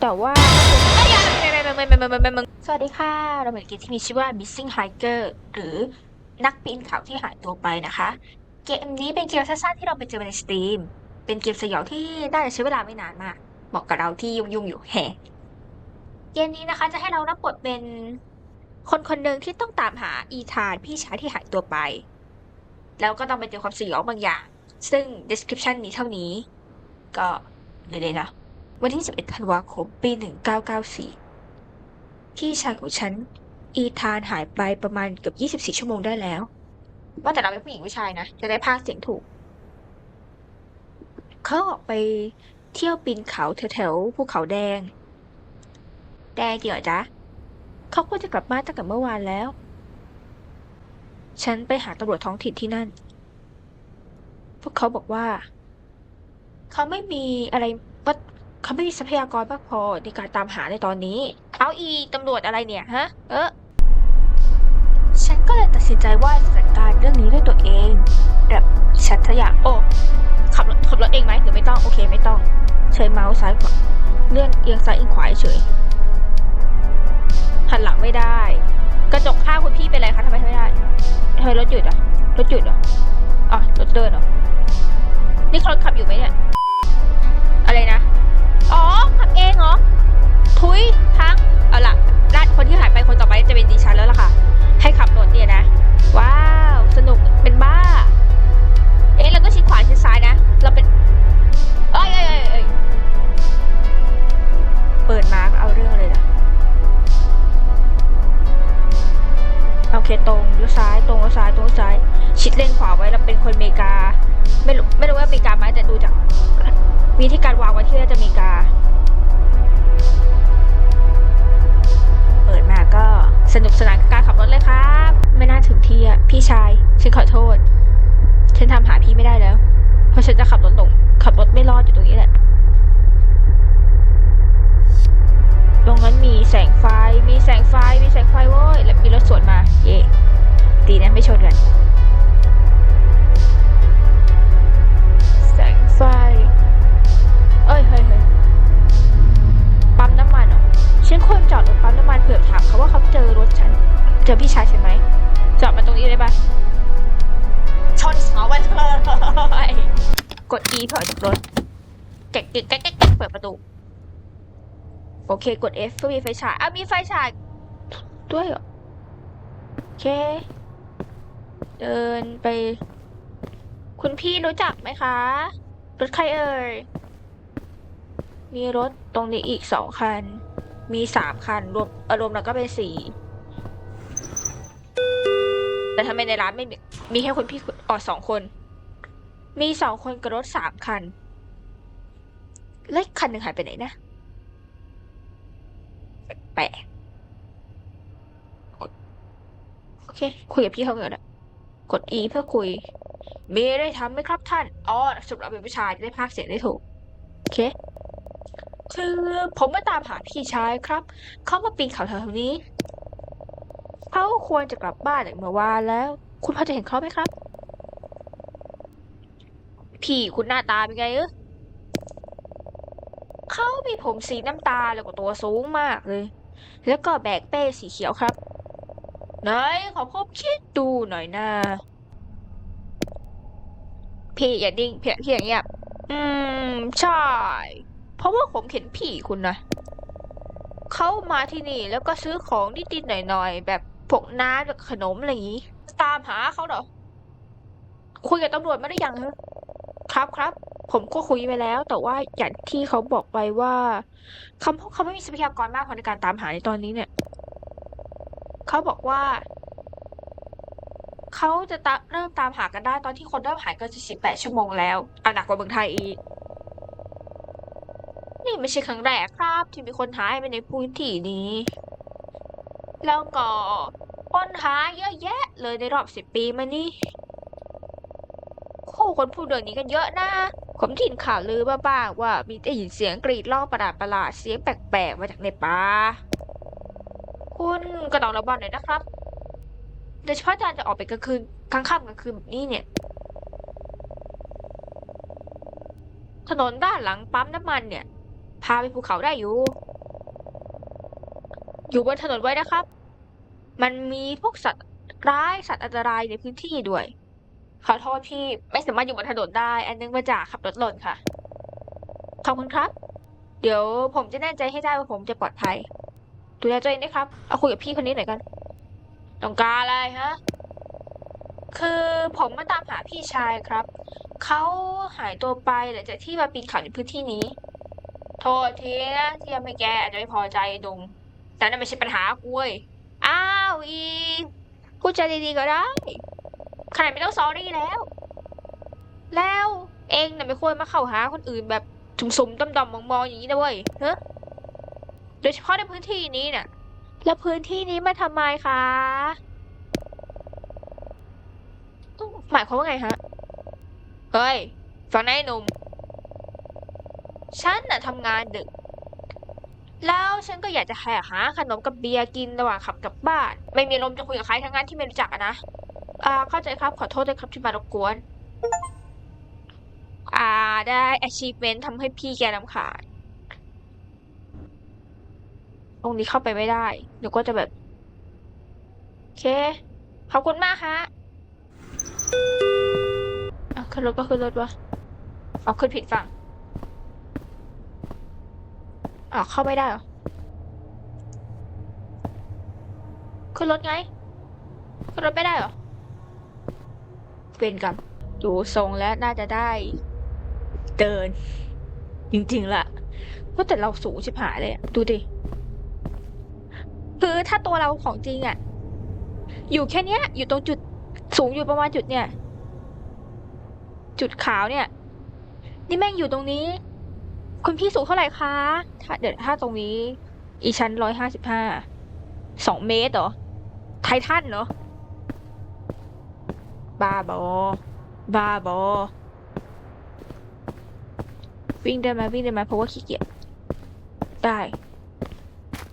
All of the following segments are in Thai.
แต่ว่าสวัสดีค่ะเราเป็นเกมที่มีชื่อว่า Missing Hiker หรือนักปีนเขาที่หายตัวไปนะคะ เกมนี้เป็นเกมสั้นๆที่เราไปเจอในสตรีม เป็นเกมสยองที่น่าจะใช้เวลาไม่นานมากเหมาะกับเราที่ยุ่งๆอยู่แฮเกมนี้นะคะจะให้เรารับบทเป็นคนคนหนึ่งที่ต้องตามหาอีธานพี่ชายที่หายตัวไป แล้วก็ต้องไปเจอความสยองบางอย่าง ซึ่ง description มีเท่านี้ ก็เลยนะ วันที่ 11 ธันวาคม ปี 1994 พี่ชายของฉัน อีธานหายไปประมาณเกือบ 24 ชั่วโมงได้แล้ว ว่าแต่เราเป็นผู้หญิงผู้ชายนะ จะได้พากเสียงถูก เขาออกไปเที่ยวปีนเขาแถวๆภูเขาแดง แดงจริงเหรอจ๊ะ เขาควรจะกลับบ้านตั้งแต่เมื่อวานแล้ว ฉันไปหาตำรวจท้องถิ่นที่นั่น พวกเขาบอกว่า เขาไม่มีอะไรว่า เขาไม่มีทรัพยากรมากพอในการตามหาในตอนนี้ เอาอีตำรวจอะไรเนี่ยฮะ เออฉันก็เลยตัดสินใจว่าจะจัดการเรื่องนี้ด้วยตัวเองแบบฉันทยาโอ้ขับรถขับรถเองไหมหรือไม่ต้องโอเคไม่ต้องเฉยเมาส์ซ้ายขวาเลื่อนเอียงซ้ายเอียงขวาเฉยหันหลังไม่ได้ กระจกข้างคุณพี่เป็นไรคะทำไมไม่ได้ทำไมรถหยุดอะรถหยุดเหรออ๋อรถเดินเหรอนี่รถขับอยู่ไหมเนี่ยอะไรนะ อ๋อขับเองเหรอ ทุยพังเอาล่ะด้านคนที่หายไปคนต่อไปจะเป็นดิฉันแล้วล่ะค่ะ ให้ขับรถเนี่ยนะ ว้าว สนุกเป็นบ้า เอ๊ะเราก็ชิดขวาชิดซ้าย แสงไฟ มีแสงไฟโว้ย แล้วมีรถสวนมา เย่ดีนะไม่ชนกัน แสงไฟ เอ้ย เฮ้ยเฮ้ยปั๊มน้ำมันเหรอฉันควรจอดรถปั๊มน้ำมันเผื่อถามเขาว่าเขาเจอรถฉัน เจอพี่ชายฉันไหม จอดมาตรงนี้ได้ปะชนเสาไปเลยกด E เพื่อจากรถแกะแกะแกะแกะแกะเปิดประตู โอเคกด F เพื่อมีไฟฉายอะมีไฟฉายด้วยเหรอโอเค เดินไป คุณพี่รู้จักไหมคะ รถใครเอ่ย มีรถตรงนี้อีกสองคัน มีสามคัน รวมออรวมแล้วก็เป็นสี่แต่ทำไมในร้านไม่มีมีแค่คุณพี่อ๋อสองคน มีสองคนกับรถสามคัน เลขคันหนึ่งหายไปไหนนะ แปะโอเค คุยกับพี่เขาก่อนนะกด E เพื่อคุย มีอะไรทำไหมครับท่าน อ๋อสรุปเราเป็นผู้ชายจะได้พากย์เสียงได้ถูก โอเค คือผมมาตามหาพี่ชายครับ เขามาปีนเขาแถวๆนี้ เขาควรจะกลับบ้านเมื่อวานแล้ว คุณพอจะเห็นเขาไหมครับ พี่คุณหน้าตาเป็นไงเออเขามีผมสีน้ำตาลแล้วก็ตัวสูงมากเลย แล้วก็แบกเป้สีเขียวครับ ไหนขอพบคิดดูหน่อยนะพี่อย่าดิ้งเพี่พี่อย่างเงียบอืม ใช่ เพราะว่าผมเห็นผีคุณนะเขามาที่นี่แล้วก็ซื้อของนิดๆหน่อยๆ แบบพวกน้ำแบบขนมอะไรอย่างนี้ตามหาเขาเหรอคุยกับตำรวจไม่ได้ยังครับครับ ผมก็คุยไปแล้ว แต่ว่าอย่างที่เขาบอกไปว่าเขาเขาไม่มีทรัพยากรมากพอในการตามหาในตอนนี้เนี่ยเขาบอกว่าเขาจะตเริ่มตามหากันได้ตอนที่คนเริ่มหายเกิน48 ชั่วโมงแล้วเอาหนักกว่าเมืองไทยอีก นี่ไม่ใช่ครั้งแรกครับ ที่มีคนหายไปในพื้นที่นี้ แล้วก็คนหายเยอะแยะเลยในรอบสิบปีมานี่โอ้คนพูดเรื่องนี้กันเยอะนะ ผมได้ยินข่าวลือบ้างว่ามีได้ยินเสียงกรีดร้องประหลาดประหลาดๆเสียงแปลกๆมาจากในป่าคุณก็ต้องระวังหน่อยนะครับโดยเฉพาะการจะออกไปกลางคืนกลางค่ำกลางคืนแบบนี้เนี่ย ถนนด้านหลังปั๊มน้ำมันเนี่ย พาไปภูเขาได้อยู่ อยู่บนถนนไว้นะครับ มันมีพวกสัตว์ร้ายสัตว์อันตรายในพื้นที่ด้วย ขอโทษพี่ไม่สามารถอยู่บนถนนได้ อันนึงมาจากขับรถหล่นค่ะ ขอบคุณครับ เดี๋ยวผมจะแน่ใจให้ได้ว่าผมจะปลอดภัย ดูแลตัวเองด้วยครับ เอาคุยกับพี่คนนี้หน่อยกัน ต้องการอะไรฮะ คือผมมาตามหาพี่ชายครับ เขาหายตัวไปหลังจากที่มาปีนเขาในพื้นที่นี้ โทษทีนะที่ทำให้แกอาจจะไม่พอใจดุงแต่นั่นไม่ใช่ปัญหากูเว้ย อ้าวอีพูดจาดีๆก็ได้ ขนาดไม่ต้องซอรี่แล้ว แล้วเองน่ะไม่ควรมาเข้าหาคนอื่นแบบสุ่มๆดำๆมองๆอย่างนี้นะเว้ยเฮ้โดยเฉพาะในพื้นที่นี้น่ะ แล้วพื้นที่นี้มาทำไมคะ หมายความว่าไงฮะ เฮ้ย ฟังนะไอ้หนุ่ม ฉันน่ะทำงานดึก แล้วฉันก็อยากจะแหกหาขนมกับเบียร์กินระหว่างขับกลับบ้าน ไม่มีลมจะคุยกับใครทั้งนั้นที่ไม่รู้จักนะ อ่าเข้าใจครับขอโทษด้วยครับที่มารบกวน อ่าได้ achievement ทำให้พี่แกรำคาญตรงนี้เข้าไปไม่ได้เดี๋ยวก็จะแบบ โอเค ขอบคุณมากฮะอะขึ้นรถก็ขึ้นรถวะเอาขึ้นผิดฝั่งอ่าเข้าไม่ได้เหรอ ขึ้นรถไง ขึ้นรถไม่ได้เหรอ เป็นกรรมดูทรงแล้วน่าจะได้ เดิน จริงๆล่ะว่าะแต่เราสูงชิบหายเลยดูดิ คือถ้าตัวเราของจริงอะ อยู่แค่เนี้ย อยู่ตรงจุดสูงอยู่ประมาณจุดเนี่ย จุดขาวเนี่ย นี่แม่งอยู่ตรงนี้ คุณพี่สูงเท่าไหร่คะ ถ้าเดี๋ยวถ้าตรงนี้ อีชั้นร้อยห้าสิบห้าสองเมตรเหรอไททันเหรอ บ้าบอบ้าบอวิ่งได้ไหมวิ่งได้ไหมเพราะว่าขี้เกียจได้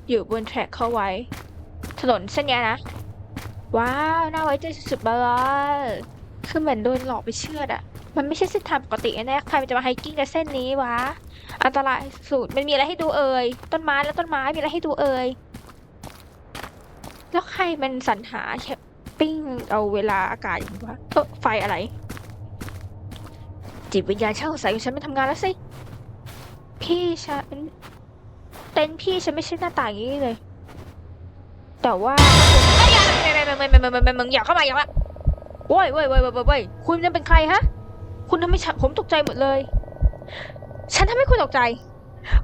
อยู่บนแทร็กเข้าไว้ ถนนเส้นเนี้ยนะ ว้าวน่าไว้ใจสุดๆเลยคือเหมือนโดนหลอกไปเชื่อดอะมันไม่ใช่เส้นทางปกติแน่ใครมันจะมาไฮกิ้งกับเส้นนี้วะ อันตรายสุดมันมีอะไรให้ดูเอ่ย ต้นไม้แล้วต้นไม้มีอะไรให้ดูเอ่ย แล้วใครมันสรรหาแปิ้งเอาเวลาอากาศอย่างนี้วะเออไฟอะไร จิตวิญญาณเช่าสงสัยของฉันไม่ทำงานแล้วสิ พี่ฉันเต็นพี่ฉันไม่ใช่หน้าตาอย่างนี้เลย แต่ว่าไม่อย่าไม่ไม่ไม่ไม่ไม่ไม่ไม่มึงอย่าเข้ามาอย่ามาโว้ยโว้ยโว้ยโว้ยโว้ยคุณนั่นเป็นใครฮะ คุณทำให้ฉันผมตกใจหมดเลย ฉันทำให้คุณตกใจ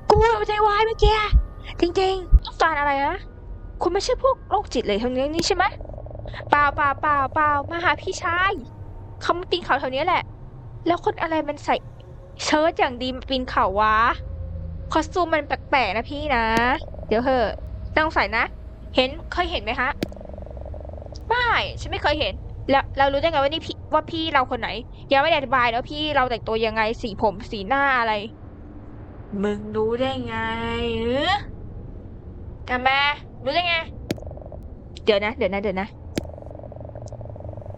กูใจวายเมื่อกี้จริงๆต้องการอะไรนะคุณไม่ใช่พวกโรคจิตเลยทั้งนี้นี่ใช่ไหม เปล่าเปล่าเปล่าเปล่ามาหาพี่ชายเขามาปีนเขาแถวนี้แหละ แล้วคนอะไรมันใส่เชิ้ตอย่างดีมาปีนเขาวะ คอสตูมมันแปลกๆนะพี่นะ เดี๋ยวเหอะต้องใส่นะ เห็นเคยเห็นไหมฮะไม่ฉันไม่เคยเห็น แล้วเรารู้ได้ไงว่านี่พี่ว่าพี่เราคนไหนยังไม่ได้อธิบายแล้วพี่เราแต่งตัวยังไงสีผมสีหน้าอะไร มึงรู้ได้ไงเออทำไมรู้ได้ไง เดี๋ยวนะ เดี๋ยวนะ เดี๋ยวนะ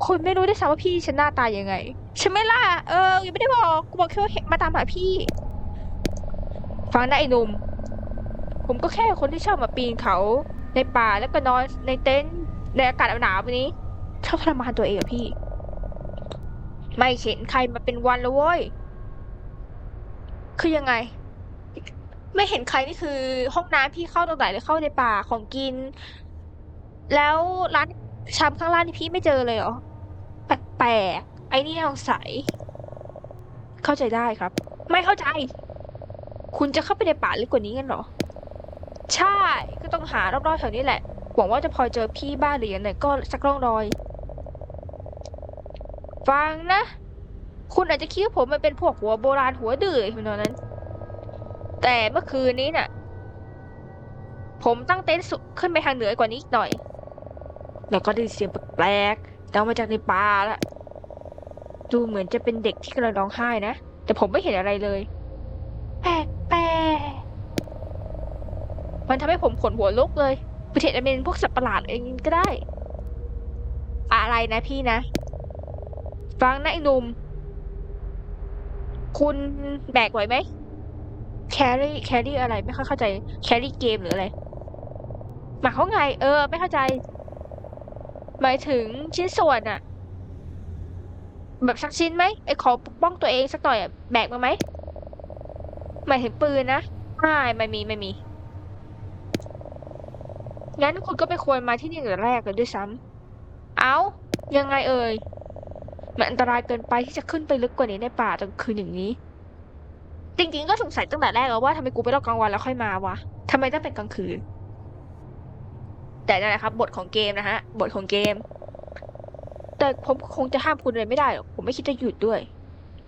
คุณไม่รู้ได้วยซ้ำว่าพี่ฉันหน้าตายังไง ฉันไม่ล่ะ เออยังไม่ได้บอก กูบอกแค่ว่าเห็นมาตามหาพี่ ฟังนะไอ้หนุ่ม ผมก็แค่คนที่ชอบมาปีนเขา ในป่าแล้วก็นอนในเต็นท์ในอากาศหนาวๆแบบนี้ ชอบทรมานตัวเองอะพี่ ไม่เห็นใครมาเป็นวันแล้วเว้ย คือยังไง ไม่เห็นใครนี่คือ ห้องน้ำพี่เข้าตรงไหนเลยเข้าในป่าของกิน แล้วร้าน ชามข้างล่างนี่พี่ไม่เจอเลยเหรอ แปลกๆไอ้นี่สงสัยเข้าใจได้ครับ ไม่เข้าใจ คุณจะเข้าไปในป่าลึกกว่านี้กันเหรอ ใช่ ก็ต้องหารอบๆแถวนี้แหละ หวังว่าจะพอเจอพี่บ้านหรืออย่างไรก็สักร่องรอย ฟังนะ คุณอาจจะคิดว่าผมมันเป็นพวกหัวโบราณหัวดื้อเหมือนนั้น แต่เมื่อคืนนี้น่ะ ผมตั้งเต็นท์สุขึ้นไปทางเหนือกว่านี้อีกหน่อย แล้วก็ได้ยินเสียงแปลกๆดังมาจากในป่าละดูเหมือนจะเป็นเด็กที่กำลังร้องไห้นะ แต่ผมไม่เห็นอะไรเลยแปลกแปลกมันทำให้ผมขนหัวลุกเลยประเทศจะเป็นพวกสัตว์ประหลาดเองก็ได้ อะไรนะพี่นะ ฟังนะไอ้หนุ่ม คุณแบกไหวไหม แครี่แครี่อะไรไม่ค่อยเข้าใจ แครี่เกมหรืออะไรหมายเขามไง เออ ไม่เข้าใจ หมายถึงชิ้นส่วนอะแบบสักชิ้นไหมไอ้ขอปกป้องตัวเองสักหน่อยอะแบกมาไหมหมายถึงปืนนะไม่ไม่มีไม่มีงั้นคุณก็ไม่ควรมาที่นี่ตั้งแต่แรกเลยด้วยซ้ำเอายังไงเอ่ยมันอันตรายเกินไปที่จะขึ้นไปลึกกว่านี้ในป่าตอนคืนอย่างนี้ จริงๆก็สงสัยตั้งแต่แรกแล้วว่าทำไมกูไปรอบกลางวันแล้วค่อยมาวะทำไมต้องเป็นกลางคืน แต่นั่นแหละครับ บทของเกมนะฮะ บทของเกม แต่ผมคงจะห้ามคุณเลยไม่ได้หรอกผมไม่คิดจะหยุดด้วย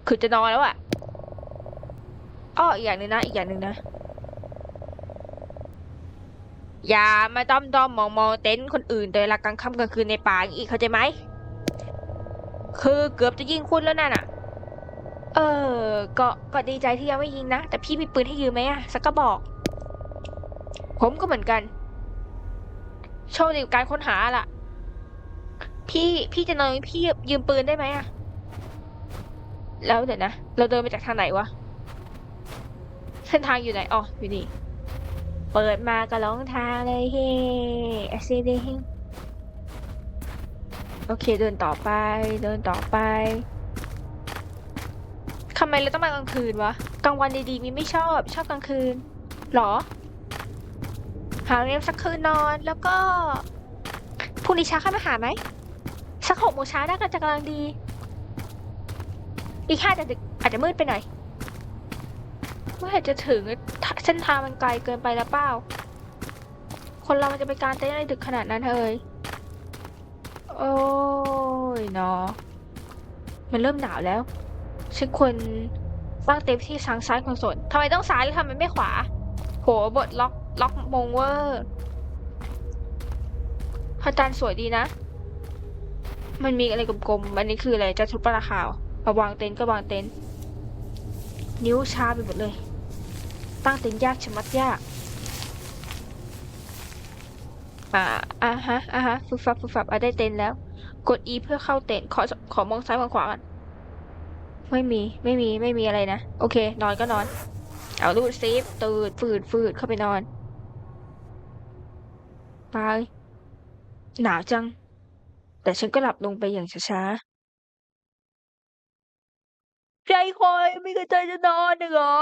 คือจะนอนแล้วอะอ้ออีกอย่างหนึ่งนะ อีกอย่างหนึ่งนะ อย่ามาด้อมด้อมมองมองเต็นท์คนอื่นโดยเวลากลางค่ำกลางคืนในป่าอีกเข้าใจไหม คือเกือบจะยิงคุณแล้วนั่นอะเออ ก็ก็ดีใจที่ยังไม่ยิงนะ แต่พี่มีปืนให้ยืมไหมอะสักกระบอก ผมก็เหมือนกัน โชว์ในการค้นหาล่ะ พี่พี่จะนอนพี่ยืมปืนได้ไหมอะแล้วเดี๋ยวนะ เราเดินไปจากทางไหนวะ เส้นทางอยู่ไหน อ๋อ อยู่นี่ เปิดมาก็ร้องทางเลยเฮ้อเซเดเฮโอเค เดินต่อไป เดินต่อไปทำไมเราต้องมากลางคืนวะ กลางวันดีๆมีไม่ชอบ ชอบกลางคืนหรอ หาเรียนสักคืนนอนแล้วก็พรุ่งนี้เช้าเข้ามาหาไหมสักหกโมงเช้าน่าจะกำลังดี อีกห้าจะดึกอาจจะมืดไปหน่อยเมื่อไหร่จะถึงเส้นทางมันไกลเกินไปแล้วเปล่า คนเรามันจะไปกางเต็นอะไรดึกขนาดนั้นเอ่ยโอ้ยเนาะมันเริ่มหนาวแล้วฉันควรตั้งเต็นท์ที่ทางซ้ายคอนโซลทำไมต้องซ้ายหรือทำไมไม่ขวา โหบทล็อก ล็อกมงเวอร์พระจันทร์สวยดีนะ มันมีอะไรกลมๆ อันนี้คืออะไรจะทุบปลาขาวมาวางเต็นท์ก็วางเต็นท์นิ้วชาไปหมดเลย ตั้งเต็นท์ยากชะมัดยาก อ่าอ่าฮะอ่าฮะฟึบฟับฟึบฟับอะได้เต็นท์แล้ว กด E เพื่อเข้าเต็นท์ขอขอมองซ้ายมองขวากันไม่มีไม่มีไม่มีอะไรนะ โอเค นอนก็นอน เอาลูดซิฟตื่นฟืดฟืดเข้าไปนอน ไปหนาวจัง แต่ฉันก็หลับลงไปอย่างช้าๆ ใจคอยไม่กระใจจะนอนเหรอ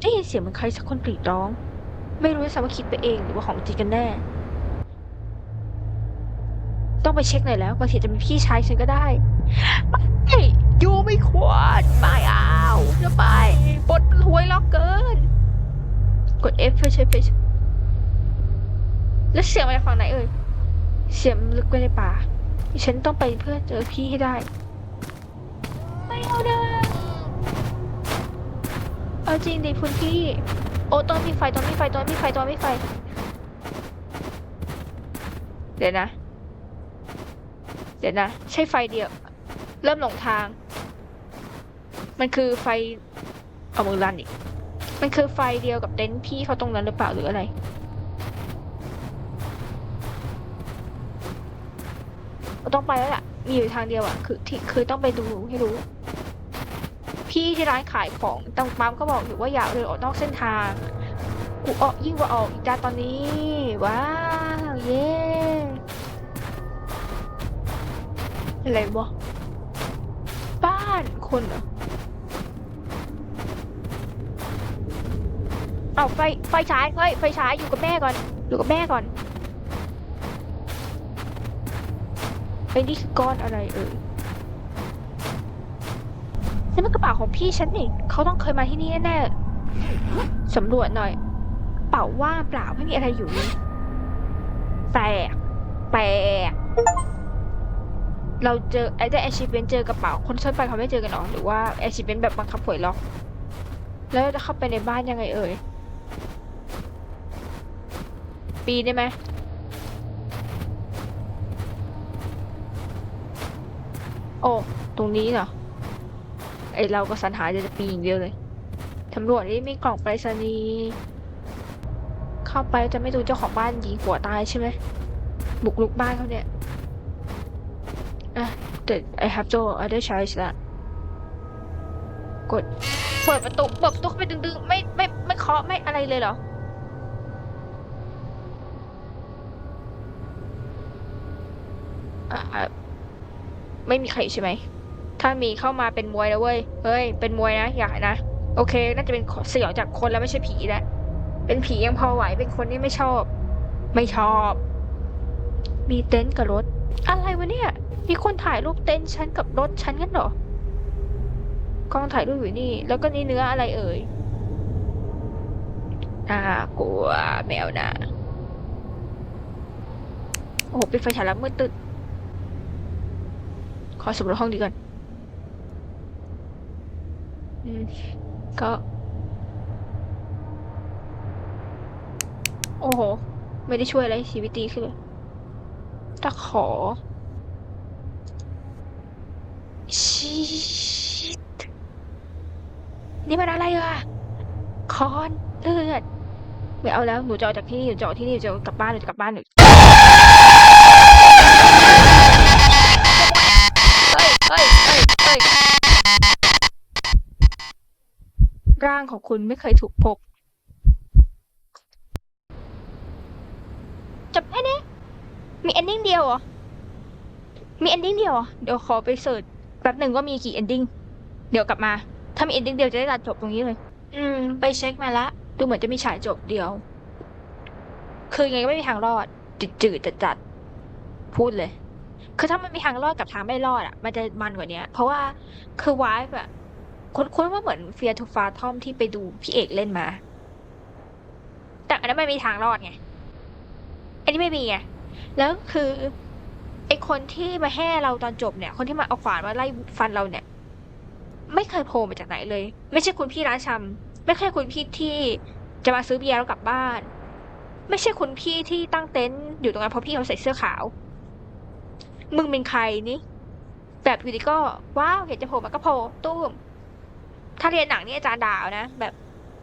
ได้ยินเสียงเหมือนใครสักคนกรีดร้อง ไม่รู้จะว่าคิดไปเองหรือว่าของจริงกันแน่ ต้องไปเช็คหน่อยแล้วบางทีจะเป็นพี่ชายฉันก็ได้ไม่ยูไม่ควรไม่เอาจะไปปลดหวยล็อกเกิน กด F เพื่อใช้เพจแล้วเสียงมาจากฝั่งไหนเอ่ย เสียงลึกไปในป่า ฉันต้องไปเพื่อเจอพี่ให้ได้ ไม่เอาเด้อเอาจริงดิคุณพี่ โอ้ตอนมีไฟตอนมีไฟตอนมีไฟตอนมีไฟ เดี๋ยวนะ เดี๋ยวนะ ใช่ไฟเดียว เริ่มหลงทาง มันคือไฟ เอามือลั่นอีก มันคือไฟเดียวกับเต็นท์พี่เขาตรงนั้นหรือเปล่าหรืออะไร ต้องไปแล้วล่ะ มีอยู่ทางเดียวอะ คือที่คือต้องไปดูให้รู้ พี่ที่ร้านขายของตรงปั๊มก็บอกอยู่ว่าอย่าเดินออกนอกเส้นทางกูออกยิ่งกว่าออกอีกจ้าตอนนี้ ว้าว เย้อะไรวะบ้านคนเหรอ เอาไฟไฟฉายเฮ้ยไฟฉายอยู่กับแม่ก่อน อยู่กับแม่ก่อนไอ้นี่คือก้อนอะไรเอ่ยนี่มันกระเป๋าของพี่ฉันนี่เขาต้องเคยมาที่นี่แน่ๆสำรวจหน่อยเป๋าว่างเปล่าไม่มีอะไรอยู่เลยแปลกแปลกเราเจอไอ้ได้แอชิเบนเจอกระเป๋าคนช่วยไปเขาไม่เจอกันหรอหรือว่าแอชิเบนแบบบังคับหวยล็อกแล้วจะเข้าไปในบ้านยังไงเอ่ย ปีนได้ไหมโอ้ ตรงนี้เหรอไอเราก็สรรหาจะปีนอย่างเดียวเลยตำรวจนี่มีกล่องไปรษณีย์เข้าไปจะไม่ดูเจ้าของบ้านยิงหัวตายใช่ไหมบุกลุกบ้านเขาเนี่ยอะแต่ I have to other choice ละกด เปิดประตูเปิดประตูเข้าไปดึงๆ ไม่ไม่ไม่เคาะไม่อะไรเลยเหรอ อ่าไม่มีใครใช่ไหม ถ้ามีเข้ามาเป็นมวยแล้วเว้ย เฮ้ย เป็นมวยนะ อย่านะ โอเค น่าจะเป็นสยองจากคนแล้วไม่ใช่ผีแล้ว เป็นผียังพอไหว เป็นคนที่ไม่ชอบ ไม่ชอบ มีเต็นท์กับรถ อะไรวะเนี่ย มีคนถ่ายรูปเต็นท์ฉันกับรถฉันกันเหรอ กล้องถ่ายรูปอยู่นี่ แล้วก็นี่เนื้ออะไรเอ่ย น่ากลัวแมวนะ โอ้โหปิดไฟฉายแล้วมืดตึ๊ด อสำรวจห้องดีก่อน อืม ก็ โอ้โห ไม่ได้ช่วยอะไรชีวิตดีขึ้นเลยตะขอชีตนี่มันอะไรอะคอนเลือดไม่เอาแล้ว หนูจะออกจากที่นี่หนูจะออกที่นี่หนูจะกลับบ้านหนูจะกลับบ้านหนู คุณไม่เคยถูกพบ จบแค่นี้ มีเอนดิ้งเดียวเหรอ มีเอนดิ้งเดียวเหรอ เดี๋ยวขอไปเสิร์ชแป๊บหนึ่งว่ามีกี่เอนดิ้ง เดี๋ยวกลับมา ถ้ามีเอนดิ้งเดียวจะได้ตัดจบตรงนี้เลย อืม ไปเช็คมาละ ดูเหมือนจะมีฉายจบเดียว คือยังไงก็ไม่มีทางรอด จืดจืดจัดจัดๆพูดเลย คือถ้ามันมีทางรอดกับทางไม่รอดอะ มันจะมันกว่านี้เพราะว่าคือวายแบบ คุ้นๆว่าเหมือนเฟียทูฟาทอมที่ไปดูพี่เอกเล่นมา แต่อันนั้นไม่มีทางรอดไง อันนี้ไม่มีไง แล้วคือไอคนที่มาแห่เราตอนจบเนี่ย คนที่มาเอาขวานมาไล่ฟันเราเนี่ย ไม่เคยโผล่มาจากไหนเลย ไม่ใช่คุณพี่ร้านชำไม่ใช่คุณพี่ที่จะมาซื้อเบียร์แล้วกลับบ้าน ไม่ใช่คุณพี่ที่ตั้งเต็นท์อยู่ตรงนั้นเพราะพี่เขาใส่เสื้อขาว มึงเป็นใครนี่แบบอยู่ดีก็ว้าวเห็นจะโผล่มาก็โผล่ตุ้ม ถ้าเรียนหนังนี่อาจารย์ด่าเอานะ แบบ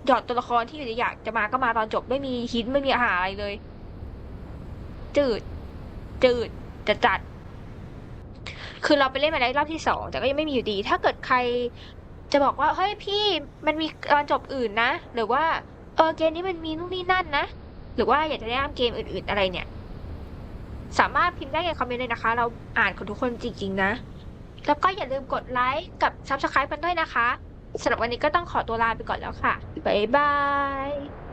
หยอดตัวละครที่อยู่อยากจะมาก็มาตอนจบไม่มีฮิตไม่มีอาหารอะไรเลย จืด จืดจัดจัด คือเราไปเล่นมาแล้วรอบที่สองแต่ก็ยังไม่มีอยู่ดี ถ้าเกิดใครจะบอกว่าเฮ้ยพี่มันมีตอนจบอื่นนะ หรือว่าเออเกมนี้มันมีนู่นนี่นั่นนะหรือว่าอยากจะแนะนำเกมอื่น ๆอะไรเนี่ย สามารถพิมพ์ได้ในคอมเมนต์เลยนะคะ เราอ่านของทุกคนจริง ๆ นะ แล้วก็อย่าลืมกดไลค์กับ Subscribe กันด้วยนะคะ สำหรับวันนี้ก็ต้องขอตัวลาไปก่อนแล้วค่ะบ๊ายบาย